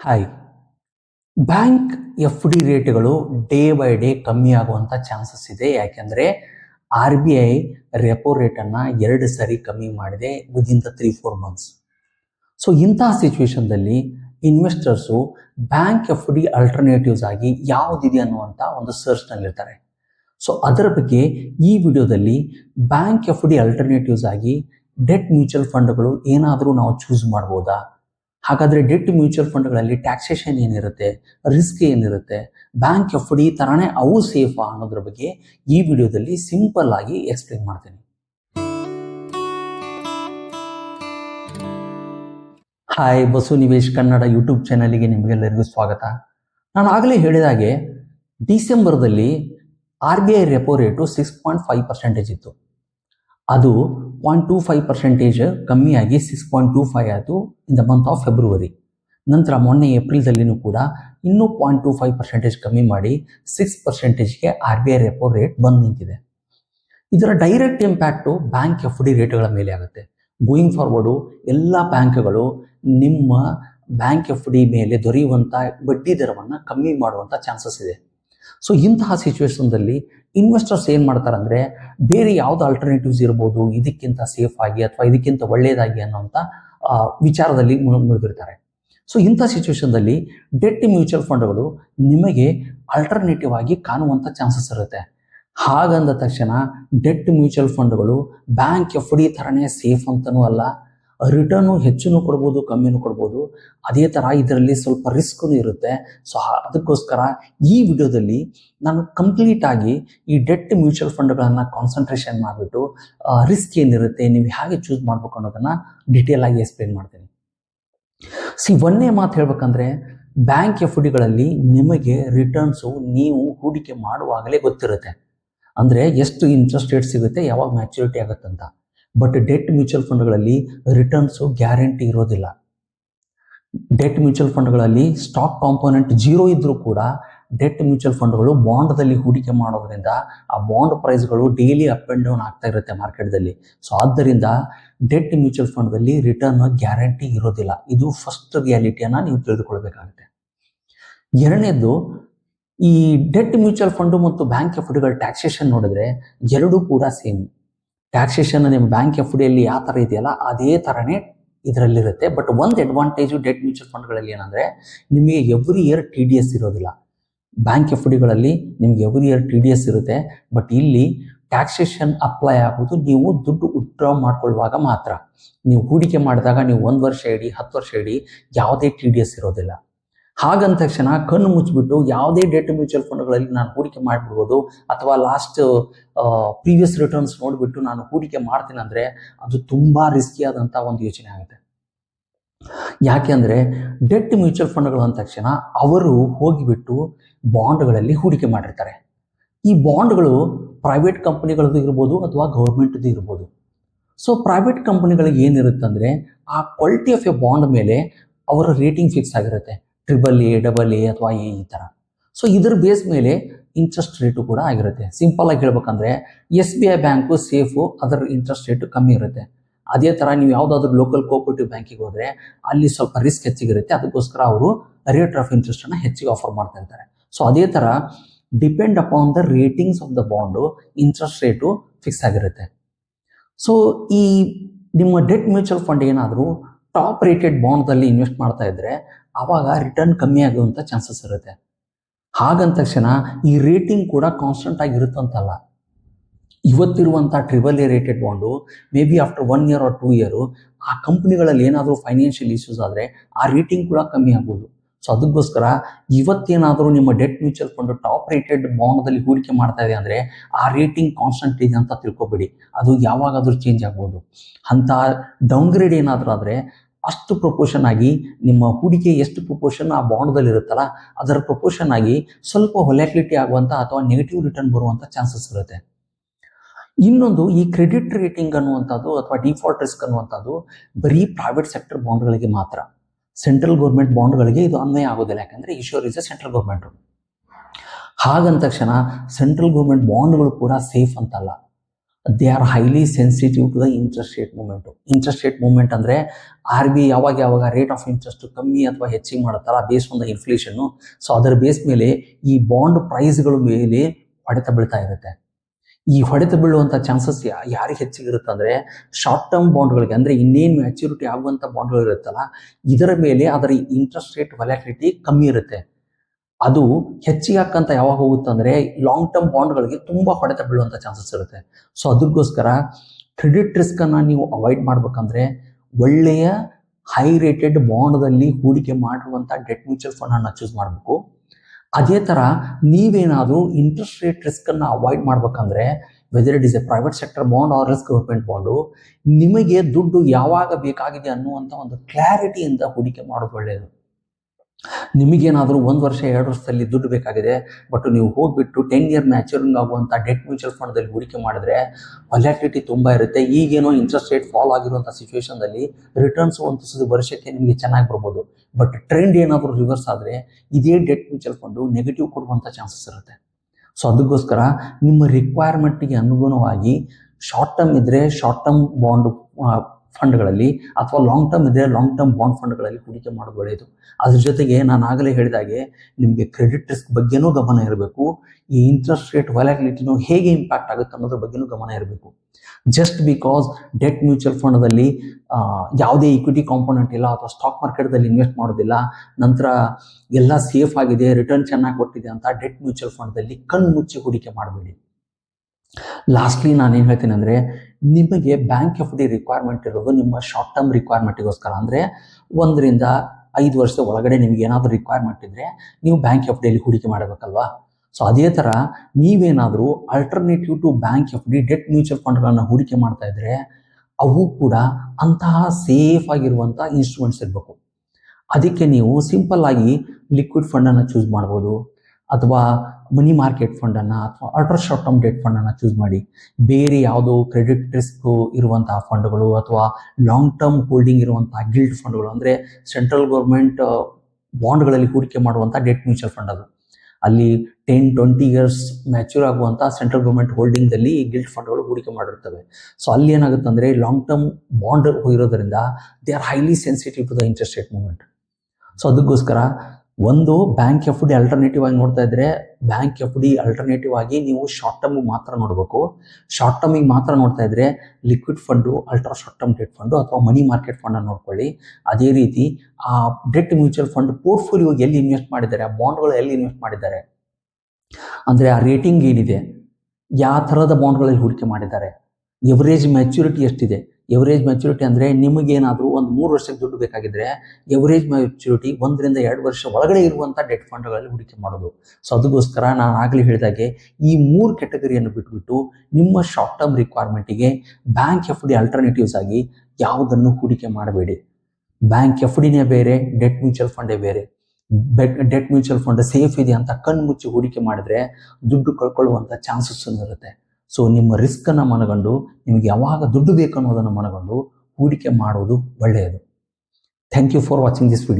Hi bank F D ರೇಟ್ಗಳು day by day ಕಮ್ಮಿ ಆಗುವಂಥ ಚಾನ್ಸಸ್ ಇದೆ. ಯಾಕೆಂದರೆ ಆರ್ ಬಿ ಐ ರೆಪೋ ರೇಟನ್ನು ಎರಡು ಸರಿ ಕಮ್ಮಿ ಮಾಡಿದೆ within the three four months so ಇಂತಹ ಸಿಚುವೇಶನ್ದಲ್ಲಿ investors bank F D alternatives ಆಗಿ ಯಾವುದಿದೆ ಅನ್ನುವಂಥ ಒಂದು ಸರ್ಚ್ನಲ್ಲಿರ್ತಾರೆ ಸೊ ಅದರ ಬಗ್ಗೆ ಈ ವಿಡಿಯೋದಲ್ಲಿ ಬ್ಯಾಂಕ್ ಎಫ್ ಡಿ ಅಲ್ಟರ್ನೇಟಿವ್ಸ್ ಆಗಿ ಡೆಟ್ ಮ್ಯೂಚುವಲ್ ಫಂಡ್ಗಳು ಏನಾದರೂ ನಾವು ಚೂಸ್ ಮಾಡ್ಬೋದಾ? ಹಾಗಾದರೆ ಡೆಟ್ ಮ್ಯೂಚುವಲ್ ಫಂಡ್ಗಳಲ್ಲಿ ಟ್ಯಾಕ್ಸೇಷನ್ ಏನಿರುತ್ತೆ ರಿಸ್ಕ್ ಏನಿರುತ್ತೆ ಬ್ಯಾಂಕ್ ಎಫ್ ಡಿ ಥರನೇ ಅವು ಸೇಫಾ ಅನ್ನೋದ್ರ ಬಗ್ಗೆ ಈ ವಿಡಿಯೋದಲ್ಲಿ ಸಿಂಪಲ್ ಆಗಿ ಎಕ್ಸ್ಪ್ಲೇನ್ ಮಾಡ್ತೀನಿ. ಹಾಯ್ ಬಸು ನಿವೇಶ್ ಕನ್ನಡ ಯೂಟ್ಯೂಬ್ ಚಾನಲ್ಗೆ ನಿಮಗೆಲ್ಲರಿಗೂ ಸ್ವಾಗತ. ನಾನು ಆಗಲೇ ಹೇಳಿದಾಗೆ ಡಿಸೆಂಬರ್ದಲ್ಲಿ R B I repo rate six point five percentage ಇತ್ತು. ಅದು ಪಾಯಿಂಟ್ ಟೂ ಫೈವ್ ಪರ್ಸೆಂಟೇಜ್ ಕಮ್ಮಿಯಾಗಿ ಸಿಕ್ಸ್ ಪಾಯಿಂಟ್ ಟೂ ಫೈವ್ ಆಯಿತು in the month of February ನಂತರ ಮೊನ್ನೆ ಏಪ್ರಿಲ್ದಲ್ಲಿನೂ ಕೂಡ ಇನ್ನೂ ಪಾಯಿಂಟ್ ಟೂ ಫೈವ್ ಪರ್ಸೆಂಟೇಜ್ ಕಮ್ಮಿ ಮಾಡಿ six ಪರ್ಸೆಂಟೇಜ್ಗೆ R B I repo rate ಬಂದು ನಿಂತಿದೆ. ಇದರ direct impact bank F D ರೇಟ್ಗಳ ಮೇಲೆ ಆಗುತ್ತೆ. ಗೋಯಿಂಗ್ ಫಾರ್ವರ್ಡು ಎಲ್ಲ ಬ್ಯಾಂಕ್ಗಳು ನಿಮ್ಮ ಬ್ಯಾಂಕ್ ಎಫ್ ಡಿ ಮೇಲೆ ದೊರೆಯುವಂಥ ಬಡ್ಡಿ ದರವನ್ನು ಕಮ್ಮಿ ಮಾಡುವಂಥ ಚಾನ್ಸಸ್ ಇದೆ. ಸೊ ಇಂತಹ ಸಿಚುವೇಶನ್ದಲ್ಲಿ ಇನ್ವೆಸ್ಟರ್ಸ್ ಏನು ಮಾಡ್ತಾರೆ ಅಂದರೆ ಬೇರೆ ಯಾವ್ದು ಆಲ್ಟರ್ನೇಟಿವ್ಸ್ ಇರ್ಬೋದು, ಇದಕ್ಕಿಂತ ಸೇಫ್ ಆಗಿ ಅಥವಾ ಇದಕ್ಕಿಂತ ಒಳ್ಳೆಯದಾಗಿ ಅನ್ನೋಂಥ ವಿಚಾರದಲ್ಲಿ ಮುಳು- ಮುಳುಗಿರ್ತಾರೆ. ಸೊ ಇಂಥ ಸಿಚುವೇಶನ್ದಲ್ಲಿ ಡೆಟ್ ಮ್ಯೂಚುವಲ್ ಫಂಡ್ಗಳು ನಿಮಗೆ ಆಲ್ಟರ್ನೇಟಿವ್ ಆಗಿ ಕಾಣುವಂಥ ಚಾನ್ಸಸ್ ಇರುತ್ತೆ. ಹಾಗಂದ ತಕ್ಷಣ ಡೆಟ್ ಮ್ಯೂಚುವಲ್ ಫಂಡ್ಗಳು ಬ್ಯಾಂಕ್ ಎಫ್ ಡಿ ಥರನೇ ಸೇಫ್ ಅಂತನೂ ಅಲ್ಲ. ರಿಟರ್ನು ಹೆಚ್ಚು ಕೊಡ್ಬೋದು, ಕಮ್ಮಿನೂ ಕೊಡ್ಬೋದು. ಅದೇ ಥರ ಇದರಲ್ಲಿ ಸ್ವಲ್ಪ ರಿಸ್ಕ್ನು ಇರುತ್ತೆ. ಸೊ ಅದಕ್ಕೋಸ್ಕರ ಈ ವಿಡಿಯೋದಲ್ಲಿ ನಾನು ಕಂಪ್ಲೀಟಾಗಿ ಈ ಡೆಟ್ ಮ್ಯೂಚುವಲ್ ಫಂಡ್ಗಳನ್ನು ಕಾನ್ಸಂಟ್ರೇಷನ್ ಮಾಡಿಬಿಟ್ಟು ರಿಸ್ಕ್ ಏನಿರುತ್ತೆ, ನೀವು ಹೇಗೆ ಚೂಸ್ ಮಾಡ್ಬೇಕು ಅನ್ನೋದನ್ನು ಡಿಟೇಲ್ ಆಗಿ ಎಕ್ಸ್ಪ್ಲೇನ್ ಮಾಡ್ತೀನಿ. ಸಿ, ಒಂದೇ ಮಾತು ಹೇಳ್ಬೇಕಂದ್ರೆ, ಬ್ಯಾಂಕ್ ಎಫ್ ಡಿಗಳಲ್ಲಿ ನಿಮಗೆ ರಿಟರ್ನ್ಸು ನೀವು ಹೂಡಿಕೆ ಮಾಡುವಾಗಲೇ ಗೊತ್ತಿರುತ್ತೆ. ಅಂದರೆ ಎಷ್ಟು ಇಂಟ್ರೆಸ್ಟ್ ರೇಟ್ ಸಿಗುತ್ತೆ, ಯಾವಾಗ ಮ್ಯಾಚುರಿಟಿ ಆಗುತ್ತಂತ. ಬಟ್ ಡೆಟ್ ಮ್ಯೂಚುವಲ್ ಫಂಡ್ಗಳಲ್ಲಿ ರಿಟರ್ನ್ಸು ಗ್ಯಾರಂಟಿ ಇರೋದಿಲ್ಲ. ಡೆಟ್ ಮ್ಯೂಚುವಲ್ ಫಂಡ್ಗಳಲ್ಲಿ ಸ್ಟಾಕ್ ಕಾಂಪೋನೆಂಟ್ ಜೀರೋ ಇದ್ದರೂ ಕೂಡ ಡೆಟ್ ಮ್ಯೂಚುವಲ್ ಫಂಡ್ಗಳು ಬಾಂಡ್ದಲ್ಲಿ ಹೂಡಿಕೆ ಮಾಡೋದ್ರಿಂದ ಆ ಬಾಂಡ್ ಪ್ರೈಸ್ಗಳು ಡೈಲಿ ಅಪ್ ಆ್ಯಂಡ್ ಡೌನ್ ಆಗ್ತಾ ಇರುತ್ತೆ ಮಾರ್ಕೆಟ್ದಲ್ಲಿ ಸೊ ಆದ್ದರಿಂದ ಡೆಟ್ ಮ್ಯೂಚುವಲ್ ಫಂಡ್ದಲ್ಲಿ ರಿಟರ್ನ್ ಗ್ಯಾರಂಟಿ ಇರೋದಿಲ್ಲ. ಇದು ಫಸ್ಟ್ ರಿಯಾಲಿಟಿಯನ್ನು ನೀವು ತಿಳಿದುಕೊಳ್ಬೇಕಾಗುತ್ತೆ. ಎರಡನೇದು, ಈ ಡೆಟ್ ಮ್ಯೂಚುವಲ್ ಫಂಡು ಮತ್ತು ಬ್ಯಾಂಕ್ ಎಫ್ ಡಿಗಳ ಟ್ಯಾಕ್ಸೇಷನ್ ನೋಡಿದ್ರೆ ಎರಡೂ ಕೂಡ ಸೇಮ್ ಟ್ಯಾಕ್ಸೇಷನ್ ನಿಮ್ಮ ಬ್ಯಾಂಕ್ ಎಫ್ ಡಿಯಲ್ಲಿ ಯಾವ ಥರ ಇದೆಯಲ್ಲ ಅದೇ ಥರನೇ ಇದರಲ್ಲಿರುತ್ತೆ. ಬಟ್ ಒಂದು ಅಡ್ವಾಂಟೇಜು ಡೆಟ್ ಮ್ಯೂಚುವಲ್ ಫಂಡ್ಗಳಲ್ಲಿ ಏನಂದರೆ, ನಿಮಗೆ every year T D S ಇರೋದಿಲ್ಲ. ಬ್ಯಾಂಕ್ ಎಫ್ ಡಿಗಳಲ್ಲಿ ನಿಮ್ಗೆ every year T D S ಇರುತ್ತೆ. ಬಟ್ ಇಲ್ಲಿ ಟ್ಯಾಕ್ಸೇಷನ್ ಅಪ್ಲೈ ಆಗೋದು ನೀವು ದುಡ್ಡು ವಿತ್ಡ್ರಾ ಮಾಡ್ಕೊಳ್ಳುವಾಗ ಮಾತ್ರ. ನೀವು ಹೂಡಿಕೆ ಮಾಡಿದಾಗ ನೀವು ಒಂದು ವರ್ಷ ಇಡಿ, ಹತ್ತು ವರ್ಷ ಇಡಿ, ಯಾವುದೇ ಟಿ ಡಿ ಎಸ್ ಇರೋದಿಲ್ಲ. ಹಾಗಂದ ತಕ್ಷಣ ಕಣ್ಣು ಮುಚ್ಚಿಬಿಟ್ಟು ಯಾವುದೇ ಡೆಟ್ ಮ್ಯೂಚುವಲ್ ಫಂಡ್ಗಳಲ್ಲಿ ನಾನು ಹೂಡಿಕೆ ಮಾಡಿಬಿಡ್ಬೋದು ಅಥವಾ ಲಾಸ್ಟ್ ಪ್ರೀವಿಯಸ್ ರಿಟರ್ನ್ಸ್ ನೋಡಿಬಿಟ್ಟು ನಾನು ಹೂಡಿಕೆ ಮಾಡ್ತೀನಿ ಅಂದರೆ ಅದು ತುಂಬ ರಿಸ್ಕಿ ಆದಂಥ ಒಂದು ಯೋಚನೆ ಆಗುತ್ತೆ. ಯಾಕೆ ಅಂದರೆ ಡೆಟ್ ಮ್ಯೂಚುವಲ್ ಫಂಡ್ಗಳು ಅಂದ ತಕ್ಷಣ ಅವರು ಹೋಗಿಬಿಟ್ಟು ಬಾಂಡ್ಗಳಲ್ಲಿ ಹೂಡಿಕೆ ಮಾಡಿರ್ತಾರೆ. ಈ ಬಾಂಡ್ಗಳು ಪ್ರೈವೇಟ್ ಕಂಪ್ನಿಗಳದ್ದು ಇರ್ಬೋದು ಅಥವಾ ಗೌರ್ಮೆಂಟ್ದು ಇರ್ಬೋದು. ಸೊ ಪ್ರೈವೇಟ್ ಕಂಪನಿಗಳಿಗೆ ಏನಿರುತ್ತಂದರೆ ಆ ಕ್ವಾಲಿಟಿ ಆಫ್ ಎ ಬಾಂಡ್ ಮೇಲೆ ಅವರ ರೇಟಿಂಗ್ ಫಿಕ್ಸ್ ಆಗಿರುತ್ತೆ. ಟ್ರಿಬಲ್ ಎ ಡಬಲ್ ಎ ಅಥವಾ ಎ ಈ ಥರ ಸೊ ಇದ್ರ ಬೇಸ್ ಮೇಲೆ ಇಂಟ್ರೆಸ್ಟ್ ರೇಟು ಕೂಡ ಆಗಿರುತ್ತೆ. ಸಿಂಪಲ್ ಆಗಿ ಹೇಳ್ಬೇಕಂದ್ರೆ S B I bank safe ಅದರ ಇಂಟ್ರೆಸ್ಟ್ ರೇಟು ಕಮ್ಮಿ ಇರುತ್ತೆ. ಅದೇ ಥರ ನೀವು ಯಾವುದಾದ್ರೂ ಲೋಕಲ್ ಕೋಪರೇಟಿವ್ ಬ್ಯಾಂಕಿಗೆ ಹೋದರೆ, ಅಲ್ಲಿ ಸ್ವಲ್ಪ ರಿಸ್ಕ್ ಹೆಚ್ಚಿಗಿರುತ್ತೆ ಅದಕ್ಕೋಸ್ಕರ ಅವರು ರೇಟ್ ಆಫ್ ಇಂಟ್ರೆಸ್ಟನ್ನು ಹೆಚ್ಚಿಗೆ ಆಫರ್ ಮಾಡ್ತಾ ಇರ್ತಾರೆ. ಸೊ ಅದೇ ಥರ depend upon the ratings of the bond interest rate fix ಆಗಿರುತ್ತೆ. ಸೊ ಈ ನಿಮ್ಮ ಡೆಟ್ ಮ್ಯೂಚುವಲ್ ಫಂಡ್ ಏನಾದರೂ ಟಾಪ್ ರೇಟೆಡ್ ಬಾಂಡ್ದಲ್ಲಿ ಇನ್ವೆಸ್ಟ್ ಮಾಡ್ತಾ ಇದ್ದರೆ ಆವಾಗ ರಿಟರ್ನ್ ಕಮ್ಮಿ ಆಗುವಂಥ ಚಾನ್ಸಸ್ ಇರುತ್ತೆ. ಹಾಗಂದ ತಕ್ಷಣ ಈ ರೇಟಿಂಗ್ ಕೂಡ ಕಾನ್ಸ್ಟೆಂಟ್ ಆಗಿರುತ್ತಂತಲ್ಲ ಇವತ್ತಿರುವಂಥ triple A rated bond may be after one year or two year ಆ ಕಂಪ್ನಿಗಳಲ್ಲಿ ಏನಾದರೂ ಫೈನಾನ್ಷಿಯಲ್ ಇಶ್ಯೂಸ್ ಆದರೆ ಆ ರೇಟಿಂಗ್ ಕೂಡ ಕಮ್ಮಿ ಆಗ್ಬೋದು ಸೊ ಅದಕ್ಕೋಸ್ಕರ ಇವತ್ತೇನಾದರೂ ನಿಮ್ಮ debt mutual fund top rated ಬಾಂಡ್ದಲ್ಲಿ ಹೂಡಿಕೆ ಮಾಡ್ತಾ ಇದೆ ಅಂದರೆ ಆ ರೇಟಿಂಗ್ ಕಾನ್ಸ್ಟೆಂಟ್ ಇದೆ ಅಂತ ತಿಳ್ಕೊಬೇಡಿ. ಅದು ಯಾವಾಗಾದರೂ ಚೇಂಜ್ ಆಗ್ಬೋದು. ಅಂಥ ಡೌನ್ಗ್ರೇಡ್ ಏನಾದರೂ ಆದರೆ ಅಷ್ಟು ಪ್ರಪೋರ್ಷನ್ ಆಗಿ ನಿಮ್ಮ ಹೂಡಿಕೆ ಎಷ್ಟು ಪ್ರಪೋರ್ಷನ್ ಆ ಬಾಂಡ್ದಲ್ಲಿ ಇರುತ್ತಲ್ಲ, ಅದರ ಪ್ರಪೋರ್ಷನ್ ಆಗಿ ಸ್ವಲ್ಪ ಹೊಲ್ಯಾಟಿಲಿಟಿ ಆಗುವಂಥ ಅಥವಾ ನೆಗೆಟಿವ್ ರಿಟರ್ನ್ ಬರುವಂಥ ಚಾನ್ಸಸ್ ಇರುತ್ತೆ. ಇನ್ನೊಂದು ಈ ಕ್ರೆಡಿಟ್ ರೇಟಿಂಗ್ ಅನ್ನುವಂಥದ್ದು ಅಥವಾ ಡಿಫಾಲ್ಟ್ ರಿಸ್ಕ್ ಅನ್ನುವಂಥದ್ದು ಬರೀ ಪ್ರೈವೇಟ್ ಸೆಕ್ಟರ್ ಬಾಂಡ್ಗಳಿಗೆ ಮಾತ್ರ. ಸೆಂಟ್ರಲ್ ಗೌರ್ಮೆಂಟ್ ಬಾಂಡ್ಗಳಿಗೆ ಇದು ಅನ್ವಯ ಆಗೋದಿಲ್ಲ, ಯಾಕಂದರೆ whether is a central government ಹಾಗಂದ ತಕ್ಷಣ ಸೆಂಟ್ರಲ್ ಗೌರ್ಮೆಂಟ್ ಬಾಂಡ್ಗಳು ಕೂಡ ಸೇಫ್ ಅಂತಲ್ಲ. They are highly sensitive to the interest rate movement interest rate movement ಅಂದರೆ ಆರ್ ಬಿ ಯಾವಾಗ ಯಾವಾಗ ರೇಟ್ ಆಫ್ ಇಂಟ್ರೆಸ್ಟ್ ಕಮ್ಮಿ ಅಥವಾ ಹೆಚ್ಚಿಗೆ ಮಾಡುತ್ತಲ್ಲ ಬೇಸ್ ಆನ್ ದ ಇನ್ಫ್ಲೇಷನ್ನು ಸೊ ಅದರ ಬೇಸ್ ಮೇಲೆ ಈ ಬಾಂಡ್ ಪ್ರೈಸ್ಗಳ ಮೇಲೆ ಹೊಡೆತ ಬೀಳ್ತಾ ಇರುತ್ತೆ. ಈ ಹೊಡೆತ ಬೀಳುವಂಥ ಚಾನ್ಸಸ್ ಯಾರಿಗೆ ಹೆಚ್ಚಿಗಿರುತ್ತೆ ಅಂದರೆ ಶಾರ್ಟ್ ಟರ್ಮ್ ಬಾಂಡ್ಗಳಿಗೆ ಅಂದರೆ ಇನ್ನೇನು ಮ್ಯಾಚ್ಯೂರಿಟಿ ಆಗುವಂಥ ಬಾಂಡ್ಗಳು ಇರುತ್ತಲ್ಲ, ಇದರ ಮೇಲೆ ಅದರ ಇಂಟ್ರೆಸ್ಟ್ ರೇಟ್ ವ್ಯಾಲಿಡಿಟಿ ಕಮ್ಮಿ ಇರುತ್ತೆ. ಅದು ಹೆಚ್ಚಿಗೆ ಹಾಕಂತ ಯಾವಾಗ ಹೋಗುತ್ತೆ ಅಂದರೆ ಲಾಂಗ್ ಟರ್ಮ್ ಬಾಂಡ್ಗಳಿಗೆ ತುಂಬ ಹೊಡೆತ ಬೀಳುವಂಥ ಚಾನ್ಸಸ್ ಇರುತ್ತೆ. ಸೊ ಅದಕ್ಕೋಸ್ಕರ ಕ್ರೆಡಿಟ್ ರಿಸ್ಕನ್ನು ನೀವು ಅವಾಯ್ಡ್ ಮಾಡ್ಬೇಕಂದ್ರೆ ಒಳ್ಳೆಯ ಹೈ ರೇಟೆಡ್ ಬಾಂಡ್ದಲ್ಲಿ ಹೂಡಿಕೆ ಮಾಡಿರುವಂಥ ಡೆಟ್ ಮ್ಯೂಚುವಲ್ ಫಂಡನ್ನು ಚೂಸ್ ಮಾಡಬೇಕು. ಅದೇ ಥರ ನೀವೇನಾದರೂ ಇಂಟ್ರೆಸ್ಟ್ ರೇಟ್ ರಿಸ್ಕನ್ನು ಅವಾಯ್ಡ್ ಮಾಡ್ಬೇಕಂದ್ರೆ whether it is a private sector bond or is government bond ನಿಮಗೆ ದುಡ್ಡು ಯಾವಾಗ ಬೇಕಾಗಿದೆ ಅನ್ನುವಂಥ ಒಂದು ಕ್ಲಾರಿಟಿಯಿಂದ ಹೂಡಿಕೆ ಮಾಡೋದು ಒಳ್ಳೆಯದು ನಿಮಗೇನಾದರೂ ಒಂದು ವರ್ಷ, ಎರಡು ವರ್ಷದಲ್ಲಿ ದುಡ್ಡು ಬೇಕಾಗಿದೆ ಬಟ್ ನೀವು ಹೋಗಿಬಿಟ್ಟು ಟೆನ್ ಇಯರ್ ಮ್ಯಾಚೂರಿಂಗ್ ಆಗುವಂಥ ಡೆಟ್ ಮ್ಯೂಚುವಲ್ ಫಂಡ್ದಲ್ಲಿ ಹೂಡಿಕೆ ಮಾಡಿದ್ರೆ ವಲ್ಯಾಟಿಟಿ ತುಂಬ ಇರುತ್ತೆ. ಈಗೇನೋ ಇಂಟ್ರೆಸ್ಟ್ ರೇಟ್ ಫಾಲ್ ಆಗಿರುವಂಥ ಸಿಚುವೇಷನ್ದಲ್ಲಿ ರಿಟರ್ನ್ಸ್ ಒಂದು ವರ್ಷಕ್ಕೆ ನಿಮಗೆ ಚೆನ್ನಾಗಿ ಬರ್ಬೋದು. ಬಟ್ ಟ್ರೆಂಡ್ ಏನಾದರೂ ರಿವರ್ಸ್ ಆದರೆ ಇದೇ ಡೆಟ್ ಮ್ಯೂಚುವಲ್ ಫಂಡು ನೆಗೆಟಿವ್ ಕೊಡುವಂಥ ಚಾನ್ಸಸ್ ಇರುತ್ತೆ. ಸೊ ಅದಕ್ಕೋಸ್ಕರ ನಿಮ್ಮ ರಿಕ್ವೈರ್ಮೆಂಟಿಗೆ ಅನುಗುಣವಾಗಿ ಶಾರ್ಟ್ ಟರ್ಮ್ ಇದ್ದರೆ ಶಾರ್ಟ್ ಟರ್ಮ್ ಬಾಂಡ್ ಫಂಡ್ಗಳಲ್ಲಿ ಅಥವಾ ಲಾಂಗ್ ಟರ್ಮ್ ಇದೆ ಲಾಂಗ್ ಟರ್ಮ್ ಬಾಂಡ್ ಫಂಡ್ಗಳಲ್ಲಿ ಹೂಡಿಕೆ ಮಾಡೋದು ಒಳ್ಳೆಯದು. ಅದ್ರ ಜೊತೆಗೆ ನಾನು ಆಗಲೇ ಹೇಳಿದಾಗೆ ನಿಮಗೆ ಕ್ರೆಡಿಟ್ ರಿಸ್ಕ್ ಬಗ್ಗೆನೂ ಗಮನ ಇರಬೇಕು, ಈ ಇಂಟ್ರೆಸ್ಟ್ ರೇಟ್ ವ್ಯಾಲಿಟಿನೂ ಹೇಗೆ ಇಂಪ್ಯಾಕ್ಟ್ ಆಗುತ್ತೆ ಅನ್ನೋದ್ರ ಬಗ್ಗೆನೂ ಗಮನ ಇರಬೇಕು. ಜಸ್ಟ್ ಬಿಕಾಸ್ ಡೆಟ್ ಮ್ಯೂಚುವಲ್ ಫಂಡದಲ್ಲಿ ಯಾವುದೇ ಇಕ್ವಿಟಿ ಕಾಂಪೋನೆಂಟ್ ಇಲ್ಲ ಅಥವಾ ಸ್ಟಾಕ್ ಮಾರ್ಕೆಟ್ದಲ್ಲಿ ಇನ್ವೆಸ್ಟ್ ಮಾಡೋದಿಲ್ಲ, ನಂತರ ಎಲ್ಲ ಸೇಫ್ ಆಗಿದೆ ರಿಟರ್ನ್ ಚೆನ್ನಾಗಿ ಕೊಟ್ಟಿದೆ ಅಂತ ಡೆಟ್ ಮ್ಯೂಚುವಲ್ ಫಂಡ್ದಲ್ಲಿ ಕಣ್ಣು ಮುಚ್ಚಿ ಹೂಡಿಕೆ ಮಾಡಬೇಡಿ. ಲಾಸ್ಟ್ಲಿ ಏನು ಹೇಳ್ತೀನಿ ಅಂದರೆ ನಿಮಗೆ ಬ್ಯಾಂಕ್ ಎಫ್ ಡಿ ರಿಕ್ವೈರ್ಮೆಂಟ್ ಇರೋದು ನಿಮ್ಮ ಶಾರ್ಟ್ ಟರ್ಮ್ ರಿಕ್ವೈರ್ಮೆಂಟ್ಗೋಸ್ಕರ ಅಂದರೆ ಒಂದರಿಂದ ಐದು ವರ್ಷದ ಒಳಗಡೆ ನಿಮಗೆ ಏನಾದರೂ ರಿಕ್ವೈರ್ಮೆಂಟ್ ಇದ್ದರೆ ನೀವು ಬ್ಯಾಂಕ್ ಎಫ್ ಡಿಯಲ್ಲಿ ಹೂಡಿಕೆ ಮಾಡಬೇಕಲ್ವಾ? ಸೊ ಅದೇ ಥರ ನೀವೇನಾದರೂ alternative to bank F D debt mutual ಫಂಡ್ಗಳನ್ನು ಹೂಡಿಕೆ ಮಾಡ್ತಾ ಇದ್ದರೆ ಅವು ಕೂಡ ಅಂತಹ ಸೇಫ್ ಆಗಿರುವಂಥ ಇನ್ಸ್ಟ್ರೂಮೆಂಟ್ಸ್ ಇರಬೇಕು. ಅದಕ್ಕೆ ನೀವು ಸಿಂಪಲ್ ಆಗಿ ಲಿಕ್ವಿಡ್ ಫಂಡನ್ನು ಚೂಸ್ ಮಾಡ್ಬೋದು. ಅಥವಾ ಮನಿ ಮಾರ್ಕೆಟ್ ಫಂಡನ್ನು ಅಥವಾ ಅಲ್ಟ್ರಾ ಶಾರ್ಟ್ ಟರ್ಮ್ ಡೆಟ್ ಫಂಡನ್ನು ಚೂಸ್ ಮಾಡಿ, ಬೇರೆ ಯಾವುದೋ ಕ್ರೆಡಿಟ್ ರಿಸ್ಕ್ ಇರುವಂತಹ ಫಂಡ್ಗಳು ಅಥವಾ ಲಾಂಗ್ ಟರ್ಮ್ ಹೋಲ್ಡಿಂಗ್ ಇರುವಂತಹ ಗಿಲ್ಡ್ ಫಂಡ್ಗಳು ಅಂದರೆ ಸೆಂಟ್ರಲ್ ಗೌರ್ಮೆಂಟ್ ಬಾಂಡ್ಗಳಲ್ಲಿ ಹೂಡಿಕೆ ಮಾಡುವಂಥ ಡೆಟ್ ಮ್ಯೂಚುವಲ್ ಫಂಡ್ ಅದು. ಅಲ್ಲಿ ಟೆನ್ ಟ್ವೆಂಟಿ ಇಯರ್ಸ್ ಮ್ಯಾಚ್ಯೂರ್ ಆಗುವಂಥ ಸೆಂಟ್ರಲ್ ಗೌರ್ಮೆಂಟ್ ಹೋಲ್ಡಿಂಗ್ದಲ್ಲಿ ಗಿಲ್ಡ್ ಫಂಡ್ಗಳು ಹೂಡಿಕೆ ಮಾಡಿರ್ತವೆ. ಸೊ ಅಲ್ಲಿ ಏನಾಗುತ್ತೆ ಅಂದರೆ ಲಾಂಗ್ ಟರ್ಮ್ ಬಾಂಡ್ ಇರೋದರಿಂದ they are highly sensitive to the interest rate movement so ಅದಕ್ಕೋಸ್ಕರ ಒಂದು ಬ್ಯಾಂಕ್ ಎಫ್ ಡಿ ಅಲ್ಟರ್ನೇಟಿವ್ ಆಗಿ ನೋಡ್ತಾ ಇದ್ರೆ ಬ್ಯಾಂಕ್ ಎಫ್ ಡಿ ಅಲ್ಟರ್ನೇಟಿವ್ ಆಗಿ ನೀವು ಶಾರ್ಟ್ ಟರ್ಮ್ ಮಾತ್ರ ನೋಡಬೇಕು. ಶಾರ್ಟ್ ಟರ್ಮಿಗೆ ಮಾತ್ರ ನೋಡ್ತಾ ಇದ್ರೆ liquid fund ultra short term debt fund ಅಥವಾ ಮನಿ ಮಾರ್ಕೆಟ್ ಫಂಡನ್ನು ನೋಡ್ಕೊಳ್ಳಿ. ಅದೇ ರೀತಿ, ಆ ಡೆಟ್ ಮ್ಯೂಚುವಲ್ ಫಂಡ್ ಪೋರ್ಟ್ಫೋಲಿಯೋ ಎಲ್ಲಿ ಇನ್ವೆಸ್ಟ್ ಮಾಡಿದ್ದಾರೆ, ಆ ಬಾಂಡ್ಗಳು ಎಲ್ಲಿ ಇನ್ವೆಸ್ಟ್ ಮಾಡಿದ್ದಾರೆ? ಅಂದರೆ ಆ ರೇಟಿಂಗ್ ಏನಿದೆ? ಯಾವ ಥರದ ಬಾಂಡ್ಗಳಲ್ಲಿ ಹೂಡಿಕೆ ಮಾಡಿದ್ದಾರೆ? ಎವರೇಜ್ ಮೆಚುರಿಟಿ ಎಷ್ಟಿದೆ? ಎವರೇಜ್ ಮೆಚುರಿಟಿ ಅಂದರೆ ನಿಮಗೇನಾದರೂ ಮೂರು ವರ್ಷಕ್ಕೆ ದುಡ್ಡು ಬೇಕಾಗಿದ್ರೆ ಎವರೇಜ್ ಮೆಚುರಿಟಿ ಒಂದರಿಂದ ಎರಡು ವರ್ಷ ಒಳಗಡೆ ಇರುವಂಥ ಡೆಟ್ ಫಂಡ್ಗಳಲ್ಲಿ ಹೂಡಿಕೆ ಮಾಡೋದು. ಸೊ ಅದಕ್ಕೋಸ್ಕರ ನಾನು ಆಗಲೇ ಹೇಳಿದಾಗೆ ಈ ಮೂರು ಕೆಟಗರಿಯನ್ನು ಬಿಟ್ಬಿಟ್ಟು ನಿಮ್ಮ ಶಾರ್ಟ್ ಟರ್ಮ್ ರಿಕ್ವೈರ್ಮೆಂಟಿಗೆ ಬ್ಯಾಂಕ್ ಎಫ್ ಡಿ ಅಲ್ಟರ್ನೇಟಿವ್ಸ್ ಆಗಿ ಯಾವುದನ್ನು ಹೂಡಿಕೆ ಮಾಡಬೇಡಿ. ಬ್ಯಾಂಕ್ ಎಫ್ ಡಿನೇ ಬೇರೆ ಡೆಟ್ ಮ್ಯೂಚುವಲ್ ಫಂಡೇ ಬೇರೆ. ಡೆಟ್ ಮ್ಯೂಚುವಲ್ ಫಂಡ್ ಸೇಫ್ ಇದೆ ಅಂತ ಕಣ್ಣು ಮುಚ್ಚಿ ಹೂಡಿಕೆ ಮಾಡಿದ್ರೆ ದುಡ್ಡು ಕಳ್ಕೊಳ್ಳುವಂಥ ಚಾನ್ಸಸ್ ಇರುತ್ತೆ. ಸೊ ನಿಮ್ಮ ರಿಸ್ಕನ್ನು ಮನಗಂಡು, ನಿಮಗೆ ಯಾವಾಗ ದುಡ್ಡು ಬೇಕು ಅನ್ನೋದನ್ನು ಮನಗಂಡು ಹೂಡಿಕೆ ಮಾಡುವುದು ಒಳ್ಳೆಯದು. Thank you for watching this video